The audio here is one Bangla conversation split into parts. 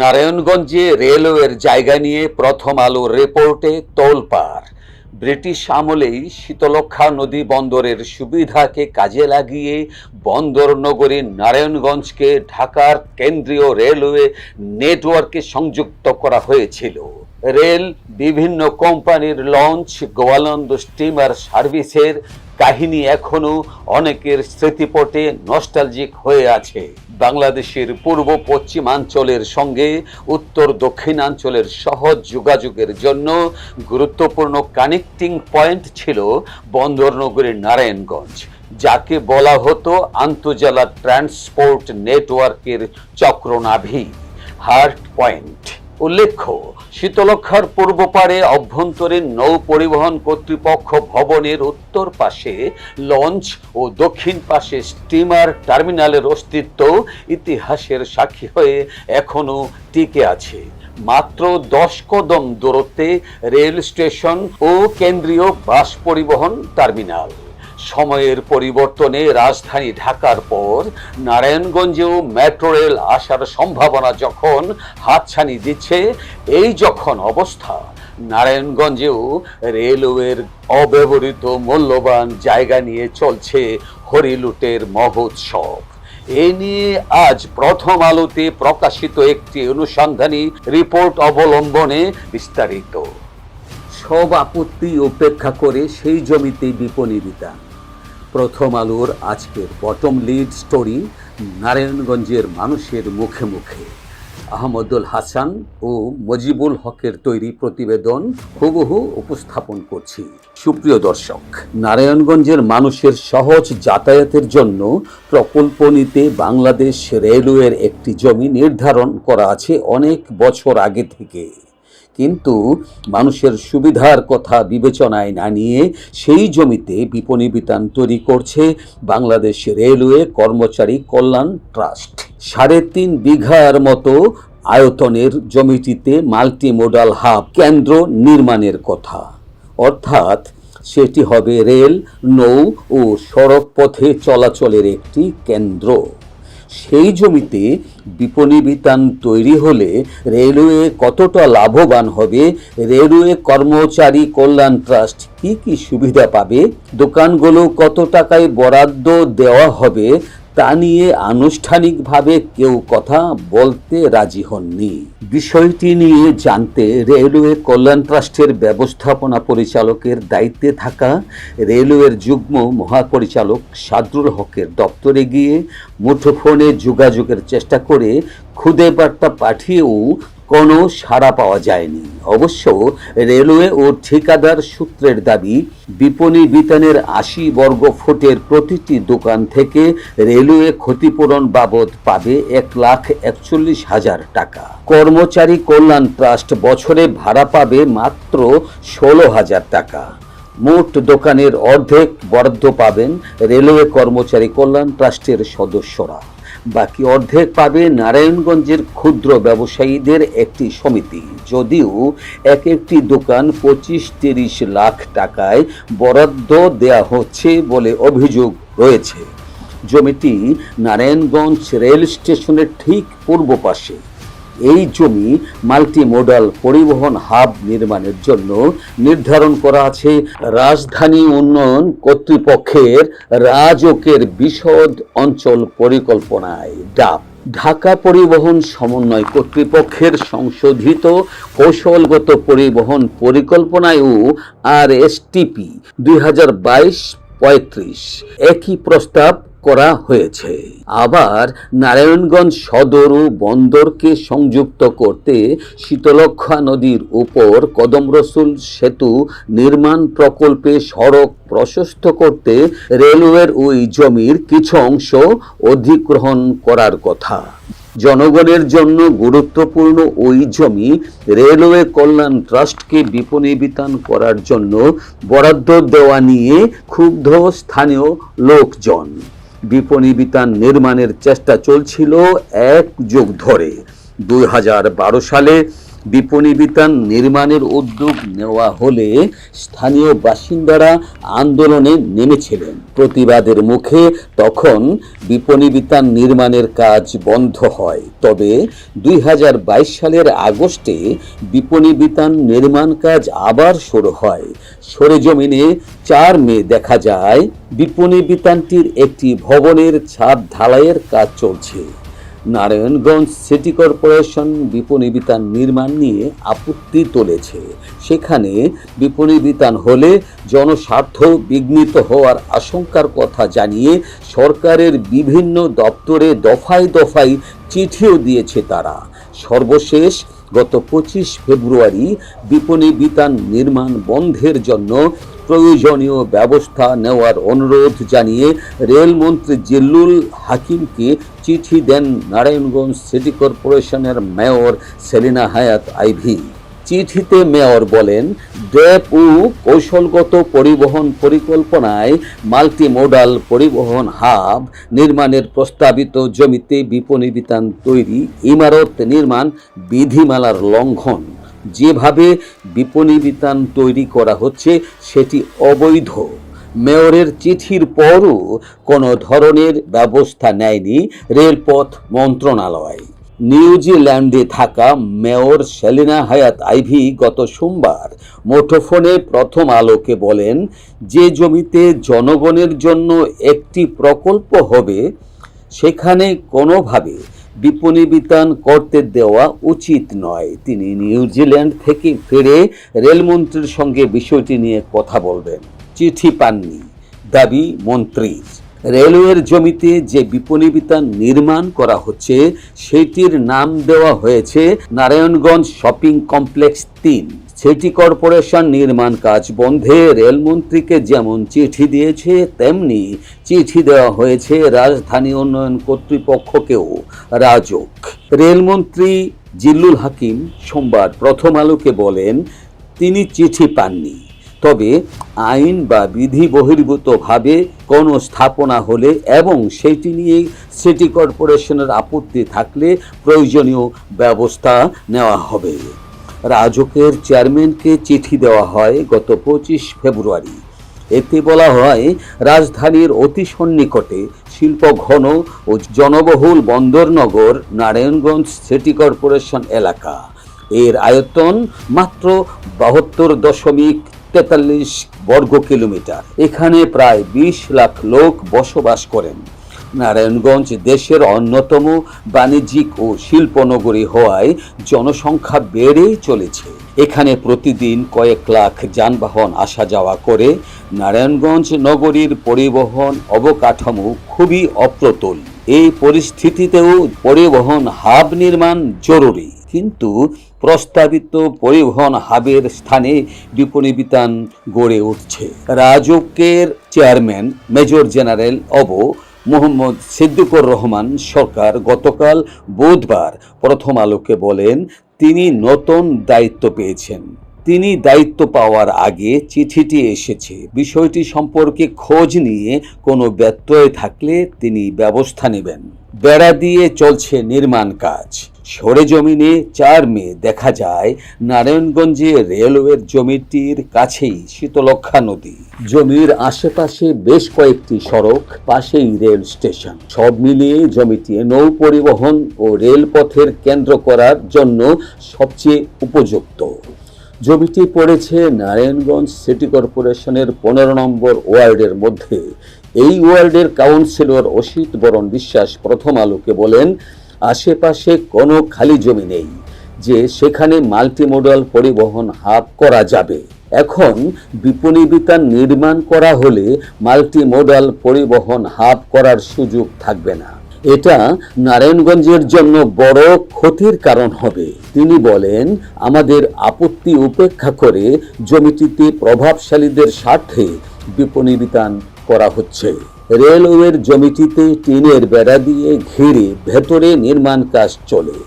নারায়ণগঞ্জে রেলওয়ের জায়গা নিয়ে প্রথম আলোর রিপোর্টে তোলপাড়। ব্রিটিশ আমলেই শীতলক্ষা নদী বন্দরের সুবিধাকে কাজে লাগিয়ে বন্দর নগরী নারায়ণগঞ্জকে ঢাকার কেন্দ্রীয় রেলওয়ে নেটওয়ার্কে সংযুক্ত করা হয়েছিল। রেল বিভিন্ন কোম্পানির লঞ্চ, গোয়ালন্দ স্টিমার সার্ভিসের কাহিনী এখনও অনেকের স্মৃতিপটে নস্টালজিক হয়ে আছে। বাংলাদেশের পূর্ব পশ্চিমাঞ্চলের সঙ্গে উত্তর দক্ষিণাঞ্চলের সহজ যোগাযোগের জন্য গুরুত্বপূর্ণ কানেক্টিং পয়েন্ট ছিল বন্দরনগরীর নারায়ণগঞ্জ, যাকে বলা হতো আন্তজেলা ট্রান্সপোর্ট নেটওয়ার্কের চক্রনাভি হার্ট পয়েন্ট উল্লেখ্য শীতলক্ষার পূর্ব পারে অভ্যন্তরীণ নৌ পরিবহন কর্তৃপক্ষ ভবনের উত্তর পাশে লঞ্চ ও দক্ষিণ পাশে স্টিমার টার্মিনালের অস্তিত্ব ইতিহাসের সাক্ষী হয়ে এখনও টিকে আছে। মাত্র দশ কদম দূরত্বে রেল স্টেশন ও কেন্দ্রীয় বাস পরিবহন টার্মিনাল। সময়ের পরিবর্তনে রাজধানী ঢাকার পর নারায়ণগঞ্জেও মেট্রো রেল আসার সম্ভাবনা যখন হাতছানি দিচ্ছে, এই যখন অবস্থা, নারায়ণগঞ্জেও রেলওয়ের অব্যবহৃত মূল্যবান জায়গা নিয়ে চলছে হরিলুটের মহোৎসব। এ নিয়ে আজ প্রথম আলোতে প্রকাশিত একটি অনুসন্ধানী রিপোর্ট অবলম্বনে বিস্তারিত। সব আপত্তি উপেক্ষা করে সেই জমিতে বিপণী বিতান। প্রথম আলোর আজকের বটম লিড স্টোরি নারায়ণগঞ্জের মানুষের মুখে মুখে। আহমদুল হাসান ও মজিবুল হকের তৈরি প্রতিবেদন হুবহু উপস্থাপন করছি। সুপ্রিয় দর্শক, নারায়ণগঞ্জের মানুষের সহজ যাতায়াতের জন্য প্রকল্প নিতে বাংলাদেশ রেলওয়ের একটি জমি নির্ধারণ করা আছে অনেক বছর আগে থেকে। কিন্তু মানুষের সুবিধার কথা বিবেচনায় না নিয়ে সেই জমিতে বিপণী বিতান তৈরি করছে বাংলাদেশ রেলওয়ে কর্মচারী কল্যাণ ট্রাস্ট। সাড়ে তিন বিঘার মতো আয়তনের জমিটিতে মাল্টি মোডাল হাব কেন্দ্র নির্মাণের কথা। অর্থাৎ সেটি হবে রেল, নৌ ও সড়ক পথে চলাচলের একটি কেন্দ্র। সেই জমিতে বিপণী বিতান তৈরি হলে রেলওয়ে কতটা লাভবান হবে? রেলওয়ে কর্মচারী কল্যাণ ট্রাস্ট কি কি সুবিধা পাবে? দোকানগুলো কত টাকায় বরাদ্দ দেওয়া হবে? তা নিয়ে আনুষ্ঠানিকভাবে কেউ কথা বলতে রাজি হননি। বিষয়টি নিয়ে জানতে রেলওয়ে কল্যাণ ট্রাস্টের ব্যবস্থাপনা পরিচালকের দায়িত্বে থাকা রেলওয়ের যুগ্ম মহাপরিচালক সাদরুল হকের দপ্তরে গিয়ে মুঠোফোনে যোগাযোগের চেষ্টা করে খুদে বার্তা পাঠিয়েও কোনো সাড়া পাওয়া যায়নি। অবশ্য রেলওয়ে ও ঠিকাদার সূত্রের দাবি, বিপণী বিতানের আশি বর্গ ফুটের প্রতিটি দোকান থেকে রেলওয়ে ক্ষতিপূরণ বাবদ পাবে এক লাখ একচল্লিশ হাজার টাকা। কর্মচারী কল্যাণ ট্রাস্ট বছরে ভাড়া পাবে মাত্র ষোলো হাজার টাকা। মোট দোকানের অর্ধেক বরাদ্দ পাবেন রেলওয়ে কর্মচারী কল্যাণ ট্রাস্টের সদস্যরা। বাকি অর্ধেক পাবে নারায়ণগঞ্জের ক্ষুদ্র ব্যবসায়ীদের একটি সমিতি। যদিও এক একটি দোকান পঁচিশ তিরিশ লাখ টাকায় বরাদ্দ দেয়া হচ্ছে বলে অভিযোগ রয়েছে। জমিটি নারায়ণগঞ্জ রেল স্টেশনের ঠিক পূর্ব পাশে। এই জমি মাল্টি মোডাল পরিবহন হাব নির্মাণের জন্য নির্ধারণ করা আছে। রাজধানী উন্নয়ন কর্তৃপক্ষের রাজকের বিশদ অঞ্চল পরিকল্পনায় ডাব। ঢাকা পরিবহন সমন্বয় কর্তৃপক্ষের সংশোধিত কৌশলগত পরিবহন পরিকল্পনায়ও আর এস এসটিপি দুই হাজার বাইশ পঁয়ত্রিশ একই প্রস্তাব করা হয়েছে। আবার নারায়ণগঞ্জ সদর ও বন্দরকে সংযুক্ত করতে শীতলক্ষা নদীর উপর কদম রসুল সেতু নির্মাণ প্রকল্পে সড়ক প্রশস্ত করতে রেলওয়ের ওই জমির কিছু অংশ অধিগ্রহণ করার কথা। জনগণের জন্য গুরুত্বপূর্ণ ওই জমি রেলওয়ে কল্যাণ ট্রাস্টকে বিপণী বিতান করার জন্য বরাদ্দ দেওয়া নিয়ে ক্ষুব্ধ স্থানীয় লোকজন। বিপণী বিতান নির্মাণের চেষ্টা চলছিল এক যুগ ধরে। দুই হাজার বারো সালে বিপণী বিতান নির্মাণের উদ্যোগ নেওয়া হলে স্থানীয় বাসিন্দারা আন্দোলনে নেমেছিলেন। প্রতিবাদের মুখে তখন বিপণী বিতান নির্মাণের কাজ বন্ধ হয়। তবে দুই হাজার বাইশ সালের আগস্টে বিপণী বিতান নির্মাণ কাজ আবার শুরু হয়। সরেজমিনে চার মে দেখা যায় বিপণী বিতানটির একটি ভবনের ছাদ ঢালাইয়ের কাজ চলছে। নারায়ণগঞ্জ সিটি কর্পোরেশন বিপণী বিতান নির্মাণ নিয়ে আপত্তি তুলেছে। সেখানে বিপণী বিতান হলে জনস্বার্থ বিঘ্নিত হওয়ার আশঙ্কার কথা জানিয়ে সরকারের বিভিন্ন দপ্তরে দফায় দফায় চিঠিও দিয়েছে তারা। সর্বশেষ গত পঁচিশ ফেব্রুয়ারি বিপণী বিতান নির্মাণ বন্ধের জন্য প্রয়োজনীয় ব্যবস্থা নেওয়ার অনুরোধ জানিয়ে রেলমন্ত্রী জিল্লুল হাকিমকে চিঠি দেন নারায়ণগঞ্জ সিটি কর্পোরেশনের মেয়র সেলিনা হায়াত আইভি। চিঠিতে মেয়র বলেন, ড্যাপ ও কৌশলগত পরিবহন পরিকল্পনায় মাল্টি মাল্টিমোডাল পরিবহন হাব নির্মাণের প্রস্তাবিত জমিতে বিপণী বিতান তৈরি, ইমারত নির্মাণ, বিধিমালার লঙ্ঘন। যেভাবে বিপণী বিতান তৈরি করা হচ্ছে, সেটি অবৈধ। মেয়রের চিঠির পরও কোনো ধরনের ব্যবস্থা নেয়নি রেলপথ মন্ত্রণালয়। নিউজিল্যান্ডে থাকা মেয়র সেলিনা হায়াত আইভি গত সোমবার মুঠোফোনে প্রথম আলোকে বলেন, যে জমিতে জনগণের জন্য একটি প্রকল্প হবে, সেখানে কোনোভাবে বিপণী বিতান করতে দেওয়া উচিত নয়। তিনি নিউজিল্যান্ড থেকে ফিরে রেলমন্ত্রীর সঙ্গে বিষয়টি নিয়ে কথা বলবেন। চিঠি পাননি। দাবি মন্ত্রীর। রেলওয়ের জমিতে যে বিপণী বিতান নির্মাণ করা হচ্ছে, সেটির নাম দেওয়া হয়েছে নারায়ণগঞ্জ শপিং কমপ্লেক্স তিন। সিটি কর্পোরেশন নির্মাণ কাজ বন্ধে। রেলমন্ত্রীকে যেমন চিঠি দিয়েছে, তেমনি চিঠি দেওয়া হয়েছে রাজধানী উন্নয়ন কর্তৃপক্ষকেও। রাজক। রেলমন্ত্রী জিল্লুল হাকিম সোমবার প্রথম আলোকে বলেন, তিনি চিঠি পাননি। তবে আইন বা বিধি বহির্ভূতভাবে কোনো স্থাপনা হলে এবং সেটি নিয়ে সিটি কর্পোরেশনের আপত্তি থাকলে প্রয়োজনীয় ব্যবস্থা নেওয়া হবে। রাজকের চেয়ারম্যানকে চিঠি দেওয়া হয় গত পঁচিশ ফেব্রুয়ারি। এতে বলা হয়, রাজধানীর অতি সন্নিকটে শিল্প ঘন ও জনবহুল বন্দরনগর, নারায়ণগঞ্জ সিটি কর্পোরেশন এলাকা। এর আয়তন মাত্র বাহাত্তর দশমিক তেতাল্লিশ বর্গ কিলোমিটার এখানে প্রায় বিশ লাখ লোক বসবাস করেন। নারায়ণগঞ্জ দেশের অন্যতম বাণিজ্যিক ও শিল্পনগরী হওয়ায় জনসংখ্যা বেড়েই চলেছে। এখানে প্রতিদিন কয়েক লাখ যানবাহন আসা যাওয়া করে। নারায়ণগঞ্জ নগরীর পরিবহন অবকাঠামো খুবই অপ্রতুল। এই পরিস্থিতিতেও পরিবহন হাব নির্মাণ জরুরি। কিন্তু প্রস্তাবিত পরিবহন হাবের স্থানে বিপণী বিতান গড়ে উঠছে। রাজকের চেয়ারম্যান মেজর জেনারেল অব মোহাম্মদ সিদ্দিকুর রহমান সরকার গতকাল বুধবার প্রথম আলোকে বলেন, তিনি নতুন দায়িত্ব পেয়েছেন। তিনি দায়িত্ব পাওয়ার আগে চিঠিটি এসেছে। বিষয়টি সম্পর্কে খোঁজ নিয়ে কোনো ব্যত্যয় থাকলে তিনি ব্যবস্থা নেবেন। বেড়া দিয়ে চলছে নির্মাণ কাজ। সরেজমিনে চার মে দেখা যায়, নারায়ণগঞ্জে রেলওয়ের জমিটির কাছেই শীতলক্ষা নদী। জমির আশেপাশে বেশ কয়েকটি সড়ক, পাশেই রেল স্টেশন। সব মিলিয়ে জমিটি নৌ পরিবহন ও রেলপথের কেন্দ্র করার জন্য সবচেয়ে উপযুক্ত। জমিটি পড়েছে নারায়ণগঞ্জ সিটি কর্পোরেশনের পনেরো নম্বর ওয়ার্ডের মধ্যে। এই ওয়ার্ডের কাউন্সিলর অসিত বরণ বিশ্বাস প্রথম আলোকে বলেন আশেপাশে কোনো খালি জমি নেই, যে সেখানে মাল্টিমোডাল পরিবহন হাব করা যাবে। এখন বিপণী বিতান নির্মাণ করা হলে মাল্টিমোডাল পরিবহন হাব করার সুযোগ থাকবে না। এটা নারায়ণগঞ্জের জন্য বড় ক্ষতির কারণ হবে। তিনি বলেন, আমাদের আপত্তি উপেক্ষা করে জমিটিতে প্রভাবশালীদের স্বার্থে বিপণী বিতান করা হচ্ছে। রেলওয়ের জমিটিতে টিনের বেড়া দিয়ে ঘিরে ভেতরে নির্মাণ কাজ চলে।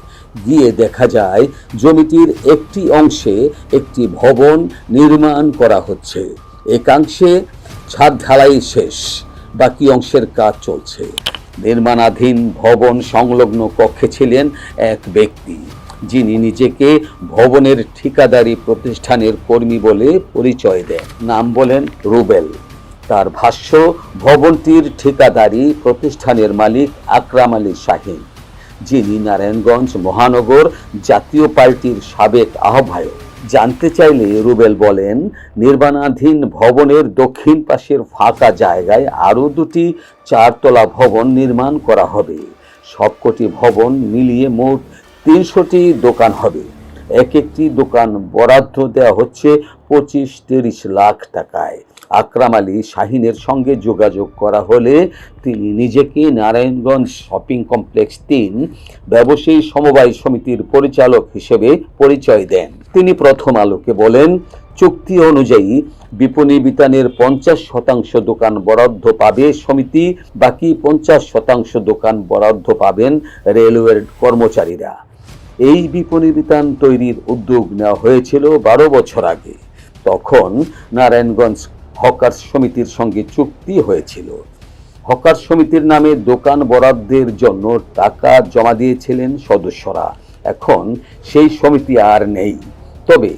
গিয়ে দেখা যায়, জমিটির একটি অংশে একটি ভবন নির্মাণ করা হচ্ছে। একাংশে ছাদ ঢালাই শেষ, বাকি অংশের কাজ চলছে। নির্মাণাধীন ভবন সংলগ্ন কক্ষে ছিলেন এক ব্যক্তি, যিনি নিজেকে ভবনের ঠিকাদারি প্রতিষ্ঠানের কর্মী বলে পরিচয় দেন। নাম বলেন রুবেল। তার ভাষ্য, ভবনটির ঠিকাদারি প্রতিষ্ঠানের মালিক আকরাম আলী শাহিন যিনি নারায়ণগঞ্জ মহানগর জাতীয় পার্টির সাবেক আহ্বায়ক। জানতে চাইলে রুবেল বলেন, নির্মাণাধীন ভবনের দক্ষিণ পাশের ফাঁকা জায়গায় আরও দুটি চারতলা ভবন নির্মাণ করা হবে। সবকটি ভবন মিলিয়ে মোট তিনশোটি দোকান হবে। এক একটি দোকান বরাদ্দ দেওয়া হচ্ছে পঁচিশ তিরিশ লাখ টাকায়। আকরাম আলী শাহিনের সঙ্গে যোগাযোগ করা হলে তিনি নিজেকে নারায়ণগঞ্জ শপিং কমপ্লেক্স তিন ব্যবসায়ী সমবায় সমিতির পরিচালক হিসেবে পরিচয় দেন। তিনি প্রথম আলোকে বলেন, চুক্তি অনুযায়ী বিপণী বিতানের পঞ্চাশ শতাংশ দোকান বরাদ্দ পাবে সমিতি, বাকি পঞ্চাশ শতাংশ দোকান বরাদ্দ পাবেন রেলওয়ের কর্মচারীরা। এই বিপণী বিতান তৈরির উদ্যোগ নেওয়া হয়েছিল বারো বছর আগে। তখন নারায়ণগঞ্জ হকার সমিতির সঙ্গে চুক্তি হয়েছিল। হকার সমিতির নামে দোকান বরাদ্দের জন্য টাকা জমা দিয়েছিলেন সদস্যরা। এখন সেই সমিতি আর নেই। তবে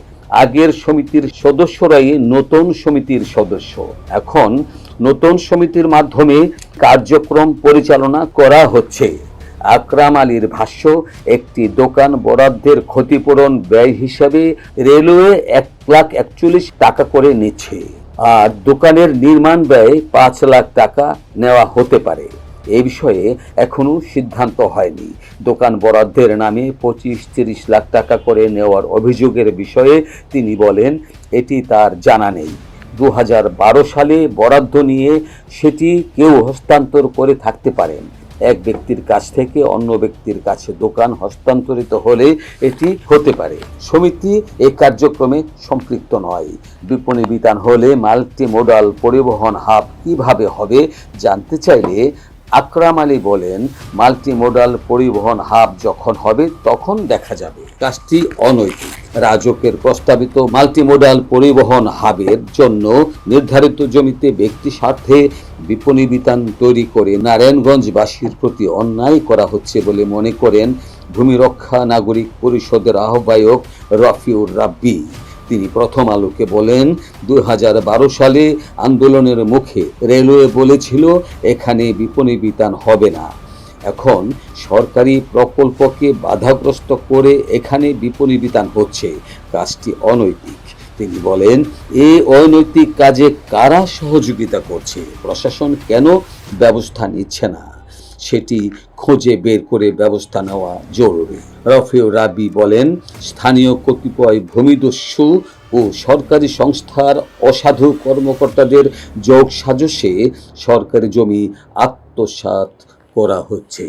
আগের সমিতির সদস্যরাই নতুন সমিতির সদস্য। এখন নতুন সমিতির মাধ্যমে কার্যক্রম পরিচালনা করা হচ্ছে। আকরাম আলীর ভাষ্য, একটি দোকান বরাদ্দের ক্ষতিপূরণ ব্যয় হিসাবে রেলওয়ে এক লাখ একচল্লিশ টাকা করে নিচ্ছে। আর দোকানের নির্মাণ ব্যয় পাঁচ লাখ টাকা নেওয়া হতে পারে। এ বিষয়ে এখনও সিদ্ধান্ত হয়নি। দোকান বরাদ্দের নামে পঁচিশ তিরিশ লাখ টাকা করে নেওয়ার অভিযোগের বিষয়ে তিনি বলেন, এটি তার জানা নেই। দু হাজার বারো সালে বরাদ্দ নিয়ে সেটি কেউ হস্তান্তর করে থাকতে পারেন। এক ব্যক্তির কাছ থেকে অন্য ব্যক্তির কাছে দোকান হস্তান্তরিত হলে এটি হতে পারে। সমিতি এই কার্যক্রমে সম্পৃক্ত নয়। বিপণী বিতান হলে মাল্টি মোডাল পরিবহন হাব কীভাবে হবে জানতে চাইলে আকরাম আলী বলেন মাল্টি মোডাল পরিবহন হাব যখন হবে তখন দেখা যাবে। কাজটি অনৈতিক। রাজকের প্রস্তাবিত মাল্টিমোডাল পরিবহন হাবের জন্য নির্ধারিত জমিতে ব্যক্তি স্বার্থে বিপণী বিতান তৈরি করে নারায়ণগঞ্জবাসীর প্রতি অন্যায় করা হচ্ছে বলে মনে করেন ভূমি রক্ষা নাগরিক পরিষদের আহ্বায়ক রফিউর রাব্বি। তিনি প্রথম আলোকে বলেন দু হাজার বারো সালে আন্দোলনের মুখে রেলওয়ে বলেছিল, এখানে বিপণী বিতান হবে না। এখন সরকারি প্রকল্পকে বাধাগ্রস্ত করে এখানে বিপণী বিতান হচ্ছে। কাজটি অনৈতিক। তিনি বলেন এই অনৈতিক কাজে কারা সহযোগিতা করছে? প্রশাসন কেন ব্যবস্থা নিচ্ছে না? সেটি খোঁজে বের করে ব্যবস্থা নেওয়া জরুরি। রফিউ রাবি বলেন, স্থানীয় কতিপয় ভূমিদস্যু ও সরকারি সংস্থার অসাধু কর্মকর্তাদের যোগ সাজসে সরকারি জমি আত্মসাৎ করা হচ্ছে।